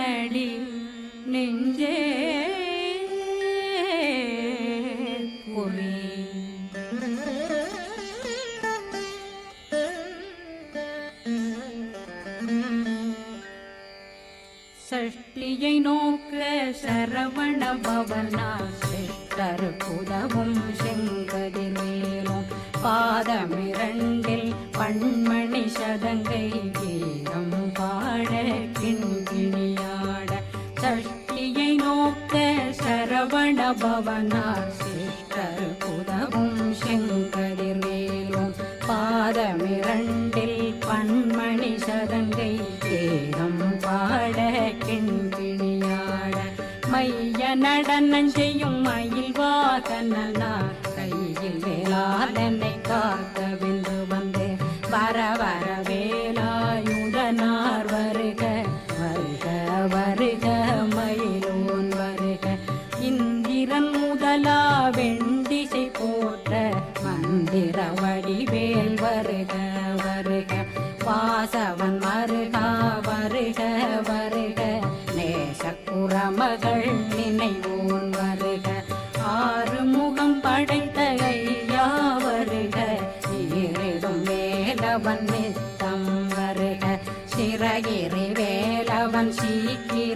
நடி நெஞ்சே குறி சஷ்டியை நோக்க சரவண பவனா சிஷ்டர் புதவும் மேலும். பாதமிரண்டில் பண்மணி சதங்கை பவனா சிஷ்டர் புதவும் செங்கதிர்வேலும் பாதமிரண்டில் பன்மணி சதங்கை ஏகம் பாட கிண்கிணியாட மைய நடனம் செய்யும் மயில் வாகனா கையில் வேளாதனை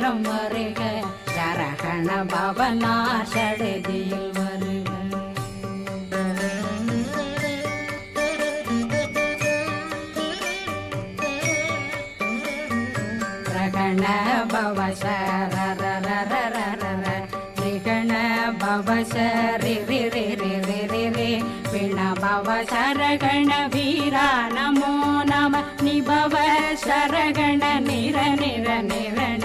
சீக்கிரம் வருக சரகண பவனா சடுதியில் வருக. ரகண பவ சரரரரரரர ரிகண பவ சரி ரி சரகண வீரா நமோ நம நிபவ சரகண நிர நிர நிரண.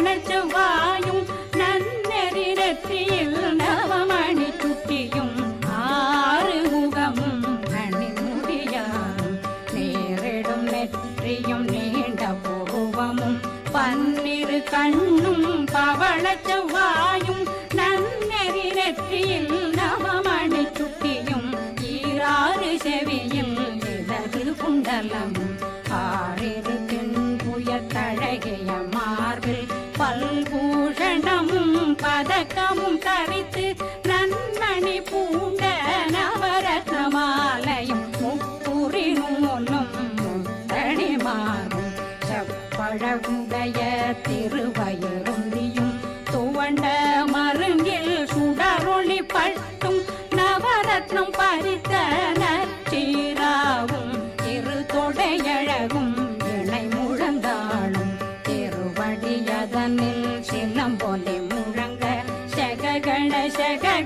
final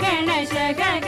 ಗಣ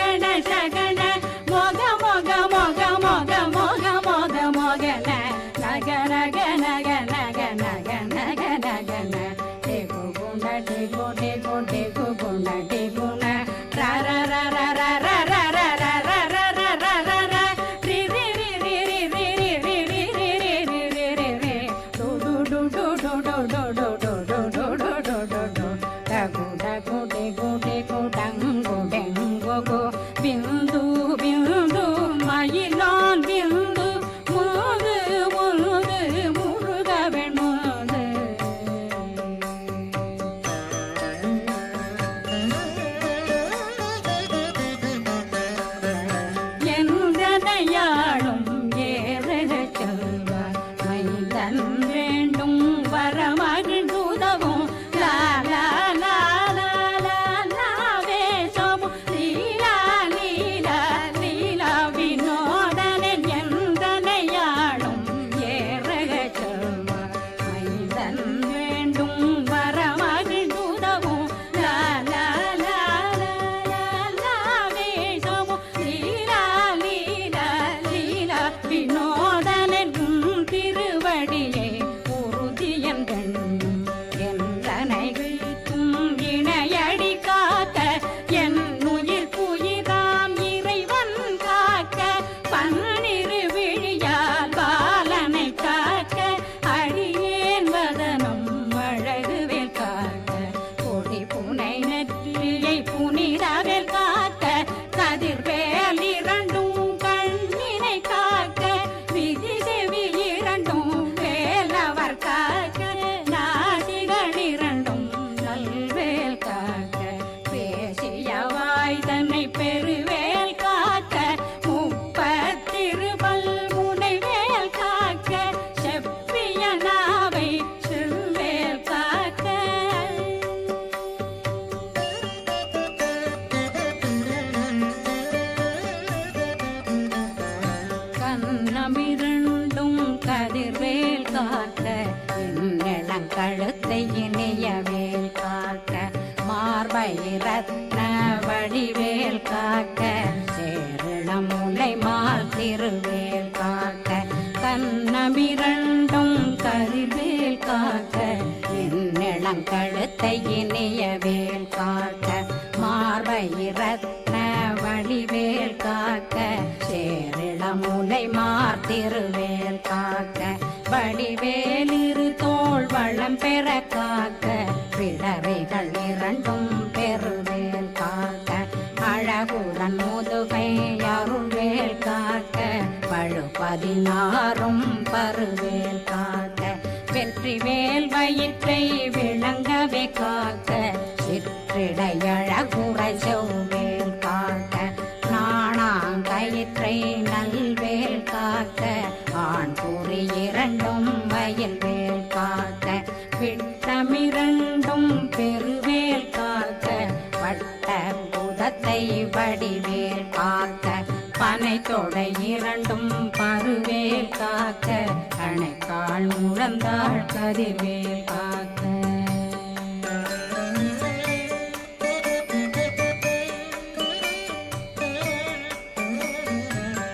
நிலத்தை இனிய வேல் காக்க மார்பை ரத்ன வடிவேல் காக்க சேரிளமுனை மார்த்திருவேல் காக்க வடிவேல் இரு தோள் வளம் பெற காக்க பிடரைகள் இரண்டும் பெருவேல் காக்க அழகுடன் முதுகை அருள்வேல் காக்க பழு பதினாறும் பருவேல் காக்க. வெற்றி வேல் வயிற்றை விளங்கவே காக்க சிற்றிடையழகுறை செவ்வேல் காக்க நாணாங்கயிற்றை நல்ல தொடை இரண்டும் பருவேல் காக்க கணைக்கால் முழந்தாள் கதிர்வேல் காக்க.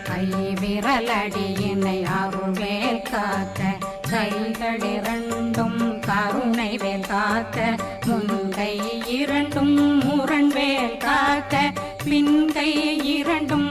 கை விரலடியினை அருவேல் காக்க கைகள் இரண்டும் கருணை வேல் காக்க முன்கை இரண்டும் முரண்வேல் காக்க பின்கை இரண்டும்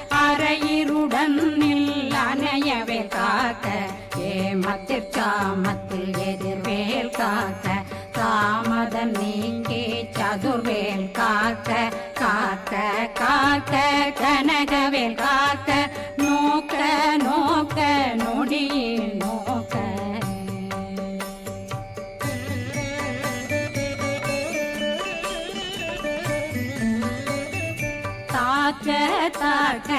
அரையிருடன் அணையவே காக்க ஏமத்தில் சாமத்தில் எதிர்வேல் காக்க தாமதம் நீங்கே சதுர்வேல் காக்க காக்க காக்க கனகவேல் காக்க நோக்க நோக்க நொடியில்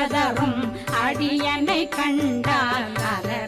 கதரும் அடியனை கண்டால் அலறி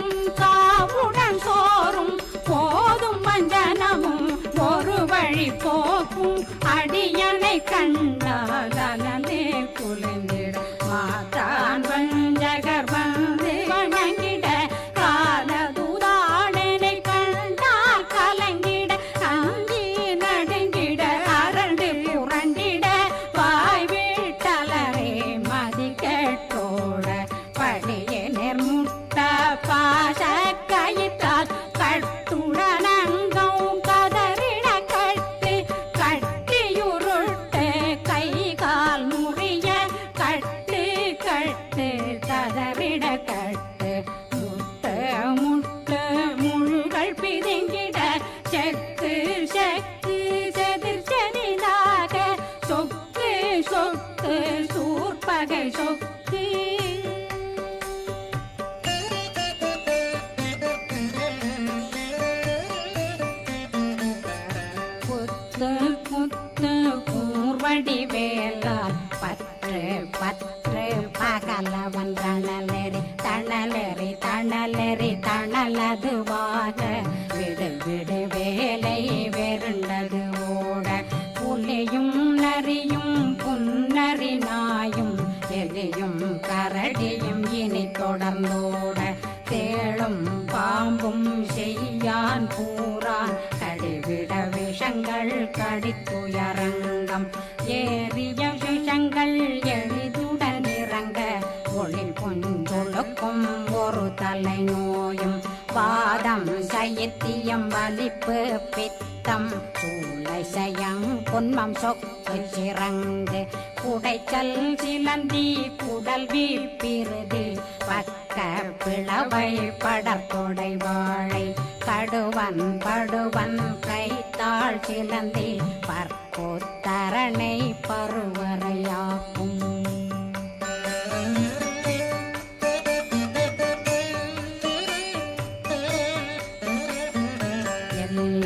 கூர்வடி வேலால் பற்று பற்று பகலவன் தணலெறி தணலெறி தணலெறி தணலதுவாக. விஷங்கள் கடித்துயரங்கம் ஏறிய விஷங்கள் எளிதுடன் இறங்க ஒளில் புஞ்சொழுக்கும் ஒரு தலை நோயும் பாதம் சயத்தியம் வலிப்பு பித்தம் சூளை சயம் பொன்மம் சொக்கு சிறங்கு குடைச்சல் சிலந்தி குடல் வீப்பிருதி பக்க பிளவை படற்கொடை வாழை கடுவன் படுவன் கைத்தாள் சிலந்தி பற்கோத்தரணை பருவரையாக்கும்.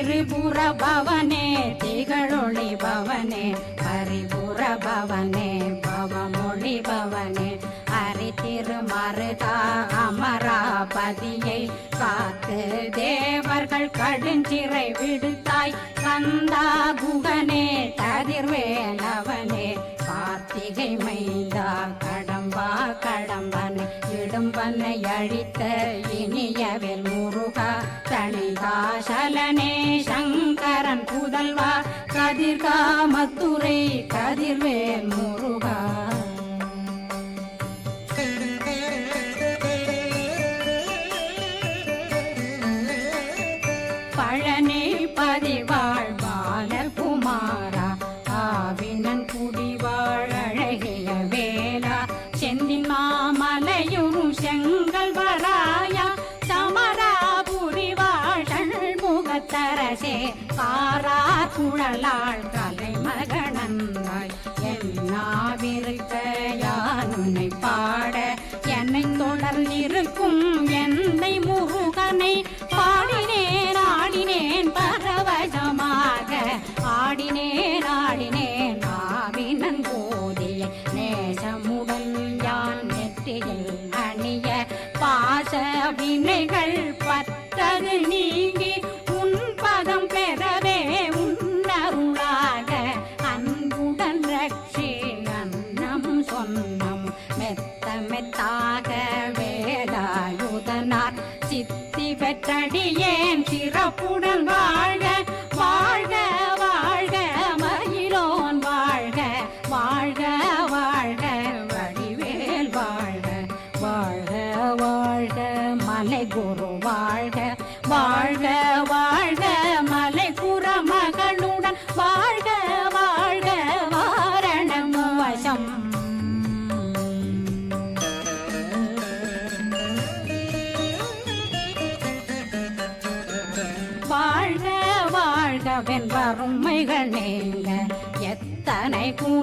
திரிபுர பவனே திகழொளி பவனே பரிபுர பவனே பவமொழி பவனே. அரி திருமருதா அமராபதியை காத்து தேவர்கள் கடுஞ்சிறை விடுத்தாய். கந்தா குகனே ததிர்வேலவனே கார்த்திகை மைந்தா கடம்பன் இடும்பனை அழித்த இனியவில் முருகா தணிகாசலனே சங்கரன் புதல்வா கதிர்காமத்துரை கதிர்வேல் முருகா பழனி பதிவா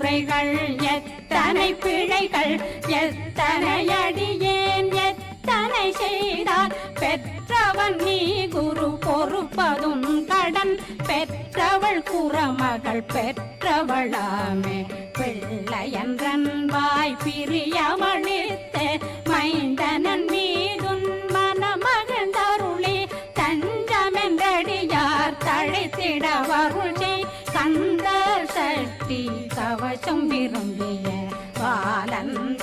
குறைகள் எத்தனை பிழைகள் எத்தனை அடியேன் எத்தனை செய்தார். பெற்றவன் நீ குரு பொறுப்பதும் கடன். பெற்றவள் குறமகள் பெற்றவளாமே. பிள்ளை என்றன் வாய் பிரியவழித்து கவசம் விரும்பிய பாலன்.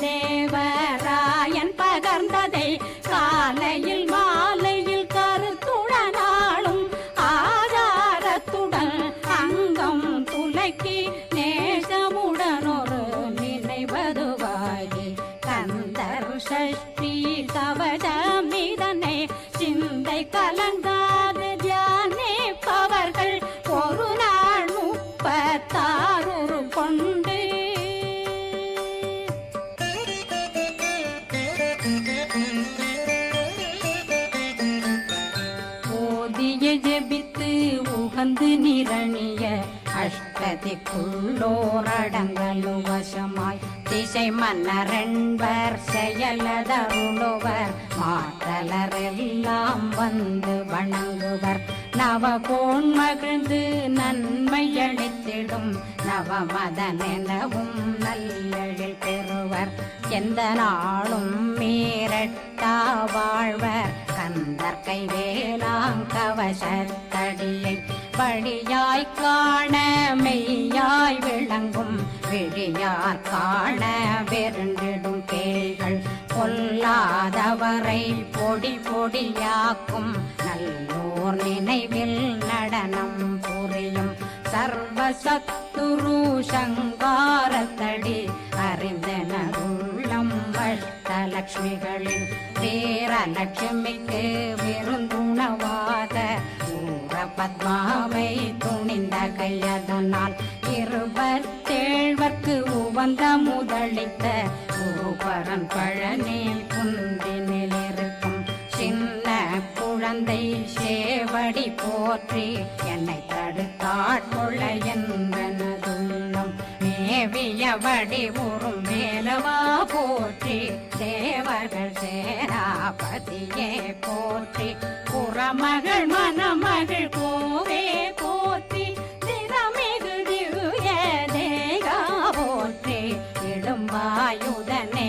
உள்ளோரடங்களும் வசமாய். திசை மன்னரென்பர் செயலதருளுவர் மாற்றலரெல்லாம் வந்து வணங்குவர். நவகோன் மகிழ்ந்து நன்மை அளித்திடும். நவமதனெனவும் நல்லெழில் பெறுவர். எந்த நாளும் மீரட்டா வாழ்வர். கந்தர் கைவேலாங்கவசத்தடியை வழியாய் காண மெய்யாய் விளங்கும் விழியார் காண வெருண்டிடும் கேள்கள் பொல்லாதவரை பொடி பொடியாக்கும் நல்லோர் நினைவில் நடனம் புரியும் சர்வசத்துரு சங்காரத்தடி அறிந்தனருள்ளம் அஷ்டலட்சுமிகளின் வீரலட்சுமிக்கு விருந்துணவாத பத்மா கையதனால் இருபத்தேழ்வர்க்கு உவந்த முதலித்த ஊபரன் பழனில் குந்தினில் இருக்கும் சின்ன குழந்தை சேவடி போற்றி என்னை தடுத்தாட்கொள்ள என்பனதுள்ளம் மேவியபடி உறும் மேலவா போற்றி தேவர்கள் சேராபதியே போற்றி. புறமகள் மணமகள் கோவே இடும்பாயுதனே